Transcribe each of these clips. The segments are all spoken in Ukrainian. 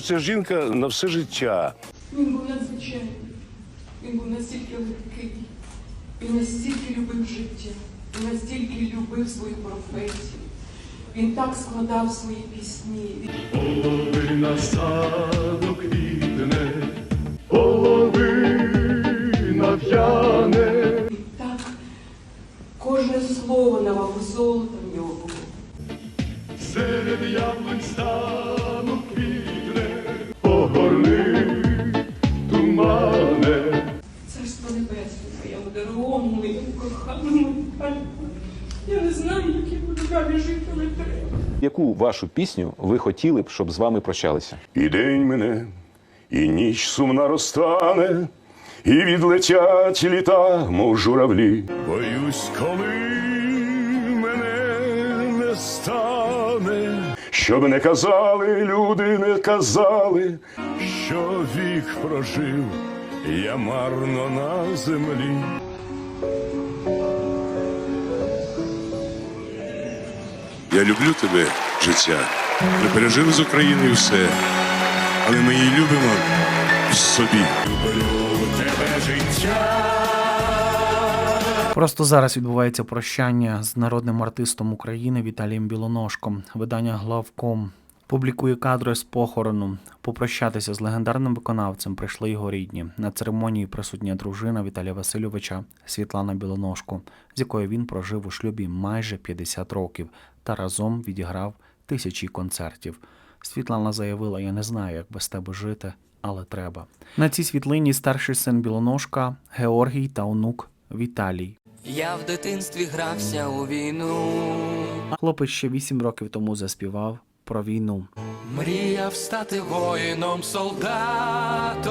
Це жінка на все життя. Він був надзвичайний. Він був настільки легкий, він настільки любив життя, він настільки любив свою професію. Він так складав свої пісні. Половина саду квітне, моєму дорогому, моєму коханому. Я не знаю, як я буду далі жити, але треба. Яку вашу пісню ви хотіли б, щоб з вами прощалися? І день мене, і ніч сумна розтане, і відлетять літа, мов журавлі. Боюсь, коли мене не стане, Щоб не казали, люди не казали, що вік прожив я марно на землі. Я люблю тебе, життя. Ми пережили з Україною все, але ми її любимо собі. Тебе життя. Просто зараз відбувається прощання з народним артистом України Віталієм Білоножком. Видання Главком публікує кадри з похорону. Попрощатися з легендарним виконавцем прийшли його рідні. На церемонії присутня дружина Віталія Васильовича Світлана Білоножко, з якою він прожив у шлюбі майже 50 років та разом відіграв тисячі концертів. Світлана заявила: Я не знаю, як без тебе жити, але треба. На цій світлині старший син Білоножка Георгій та онук Віталій. Я в дитинстві грався у війну, Хлопець ще вісім років тому заспівав про війну. мріяв стати воїном, солдатом,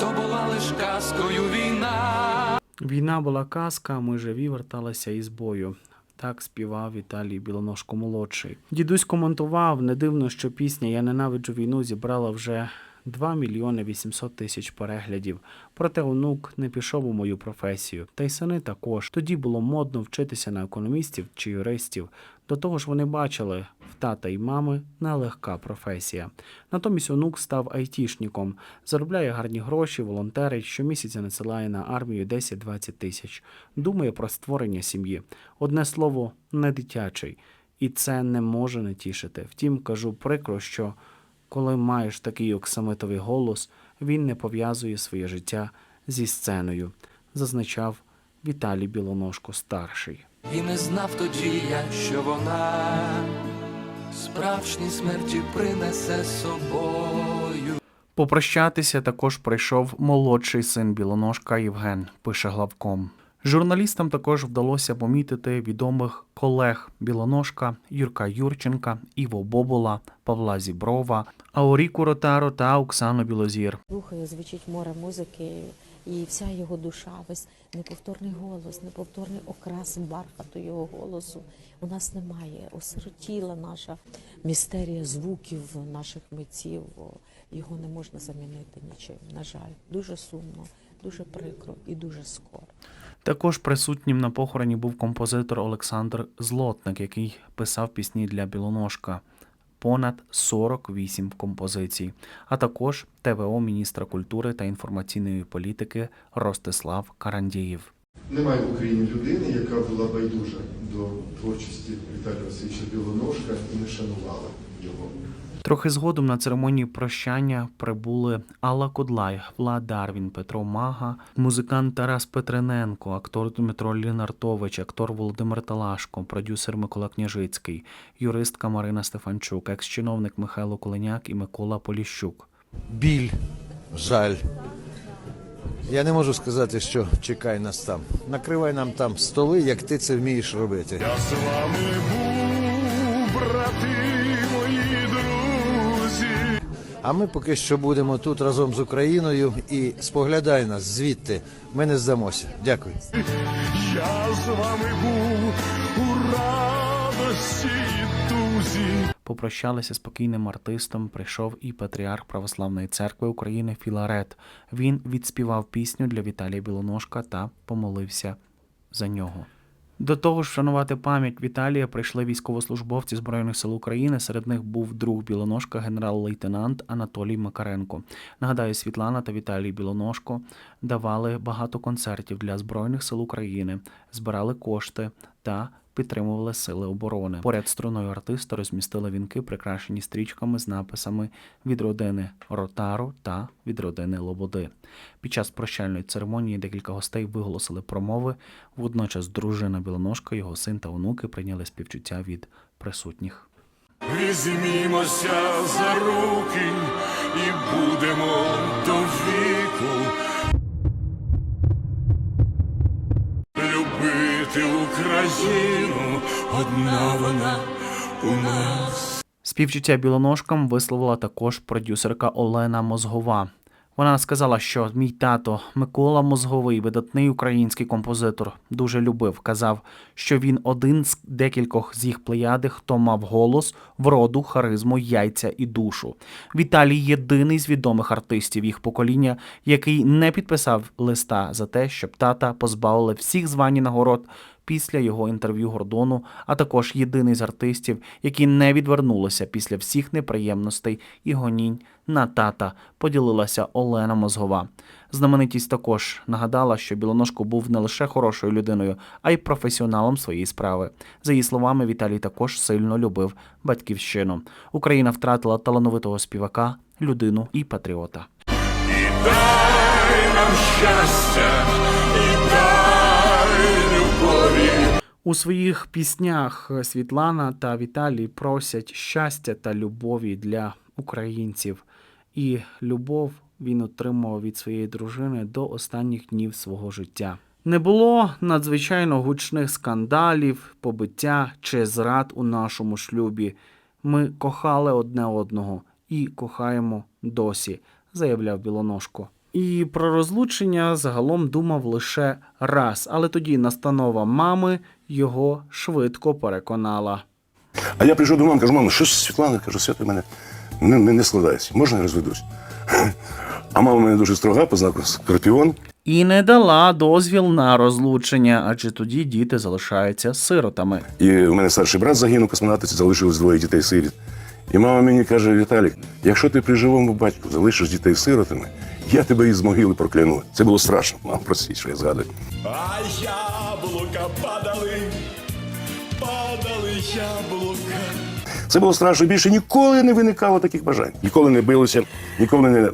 то була лиш казкою війна. Війна була казка, ми живі верталися із бою. Так співав Віталій Білоножко молодший. Дідусь коментував, не дивно, що пісня Я ненавиджу війну зібрала вже 2 мільйони 800 тисяч переглядів. Проте онук не пішов у мою професію. Та й сини також. Тоді було модно вчитися на економістів чи юристів. До того ж, вони бачили в тата і мами нелегка професія. Натомість онук став айтішником, заробляє гарні гроші, волонтерить, щомісяця надсилає на армію 10-20 тисяч. Думає про створення сім'ї. Одне слово, не дитячий. І це не може не тішити. Втім, кажу прикро, що коли маєш такий оксамитовий голос, він не пов'язує своє життя зі сценою, зазначав Віталій Білоножко старший. І не знав тоді я, що вона справжні смерті принесе з собою. Попрощатися також прийшов молодший син Білоножка Євген, пише главком. Журналістам також вдалося помітити відомих колег Білоножка, Юрка Юрченка, Іво Бобола, Павла Зіброва, Аоріку Ротаро та Оксану Білозір. Слухаю, звучить море музики, і вся його душа, весь неповторний голос, неповторний окрас бархату його голосу. У нас немає. Осиротіла наша містерія звуків наших митців. Його не можна замінити нічим. На жаль, дуже сумно, дуже прикро і дуже скоро. Також присутнім на похороні був композитор Олександр Злотник, який писав пісні для Білоножка. Понад 48 композицій, а також ТВО міністра культури та інформаційної політики Ростислав Карандіїв. Немає в Україні людини, яка була байдужа до творчості Віталія Васильовича Білоножка і не шанувала його. Трохи згодом на церемонії прощання прибули Алла Кодлай, Влад Дарвін, Петро Мага, музикант Тарас Петрененко, актор Дмитро Лінартович, актор Володимир Талашко, продюсер Микола Княжицький, юристка Марина Стефанчук, екс-чиновник Михайло Коленяк і Микола Поліщук. біль, жаль. Я не можу сказати, що чекай нас там. Накривай нам там столи, як ти це вмієш робити. Я з вами був, брати мої друзі. А ми поки що будемо тут разом з Україною і споглядай нас звідти. Ми не здамося. Дякую. Я з вами був у радості і тузі. Попрощалися з покійним артистом. Прийшов і патріарх Православної церкви України Філарет. Він відспівав пісню для Віталія Білоножка та помолився за нього. До того ж, вшанувати пам'ять Віталія прийшли військовослужбовці Збройних сил України. Серед них був друг Білоножка, генерал-лейтенант Анатолій Макаренко. Нагадаю, Світлана та Віталій Білоножко давали багато концертів для Збройних сил України, збирали кошти та підтримували сили оборони. Поряд струною артиста розмістили вінки, прикрашені стрічками з написами від родини Ротару та від родини Лободи. Під час прощальної церемонії декілька гостей виголосили промови. Водночас дружина Білоножка, його син та онуки прийняли співчуття від присутніх. Візьмімося за руки і будемо до Любити Україну, одна вона у нас. Співчуття білоножкам висловила також продюсерка Олена Мозгова. Вона сказала, що мій тато Микола Мозговий, видатний український композитор, дуже любив. Казав, що він один з декількох з їх плеяди, хто мав голос, вроду, харизму, яйця і душу. Віталій єдиний з відомих артистів їх покоління, який не підписав листа за те, щоб тата позбавили всіх звань і нагород після його інтерв'ю Гордону, а також єдиний з артистів, які не відвернулися після всіх неприємностей і гонінь на тата, поділилася Олена Мозгова. Знаменитість також нагадала, що Білоножко був не лише хорошою людиною, а й професіоналом своєї справи. За її словами, Віталій також сильно любив батьківщину. Україна втратила талановитого співака, людину і патріота. І дай нам щастя, У своїх піснях Світлана та Віталій просять щастя та любові для українців. І любов він отримав від своєї дружини до останніх днів свого життя. Не було надзвичайно гучних скандалів, побиття чи зрад у нашому шлюбі. Ми кохали одне одного і кохаємо досі, заявляв Білоножко. І про розлучення загалом думав лише раз, але тоді настанова мами його швидко переконала. А я прийшов до мами, кажу, мама, що Світлана? Кажу, свято мене не, не, не складається. Можна я розведусь? А мама мене дуже строга, по знаку Скорпіон. І не дала дозвіл на розлучення, адже тоді діти залишаються сиротами. І в мене старший брат загинув космонавтиці, залишилось двоє дітей сиріт. І мама мені каже: Віталік, якщо ти при живому батьку залишиш дітей сиротами, я тебе із могили прокляну. Це було страшно. Мам, простіть, що я згадую. А яблука падали, падали яблука. Це було страшно. Більше ніколи не виникало таких бажань. Ніколи не билося, ніколи не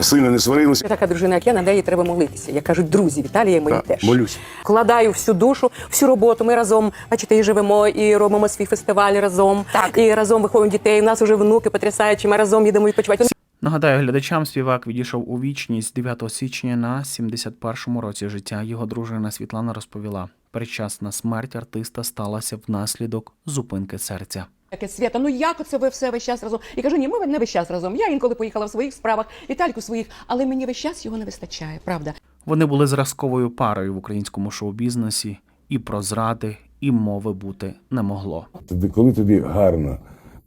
сильно не сварилися. Така дружина, як я, на неї треба молитися. Як кажуть, друзі, Віталія і мої Так, теж. молюсь. Вкладаю всю душу, всю роботу. Ми разом, бачите, і живемо, і робимо свій фестиваль разом. Так. І разом виховуємо дітей. У нас вже внуки потрясаючі. Ми разом їдемо відпочивати. Нагадаю, глядачам співак відійшов у вічність 9 січня на 71-му році життя. Його дружина Світлана розповіла, передчасна смерть артиста сталася внаслідок зупинки серця. Таке свята, ну як оце ви все весь час разом? Я кажу, ні, ми не весь час разом. Я інколи поїхала в своїх справах, Вітальку своїх, але мені весь час його не вистачає, правда. Вони були зразковою парою в українському шоу-бізнесі, і про зради, і мови бути не могло. Коли тобі гарно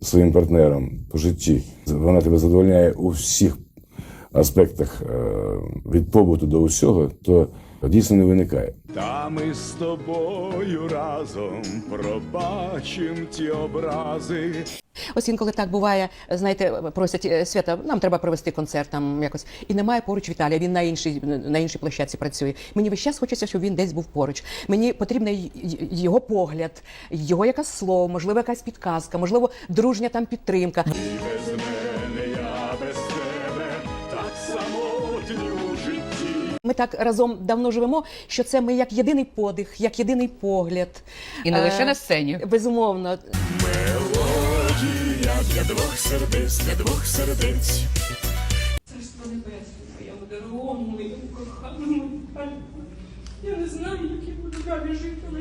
своїм партнером по житті, вона тебе задовольняє у всіх аспектах е, від побуту до усього, то дійсно не виникає. Та ми з тобою разом пробачим ті образи. Ось інколи так буває, знаєте, просять е, свята, нам треба провести концерт там якось. І немає поруч Віталія. Він на іншій на іншій площадці працює. Мені весь час хочеться, щоб він десь був поруч. Мені потрібен його погляд, його якесь слово, можливо, якась підказка, можливо, дружня там підтримка. Ми так разом давно живемо, що це ми як єдиний подих, як єдиний погляд. І не лише Е, на сцені. Безумовно. Мелодія для двох сердець, для двох сердець. Царство небесне твоєму дорогому, моєму коханому. Я не знаю, як я буду далі жити, але.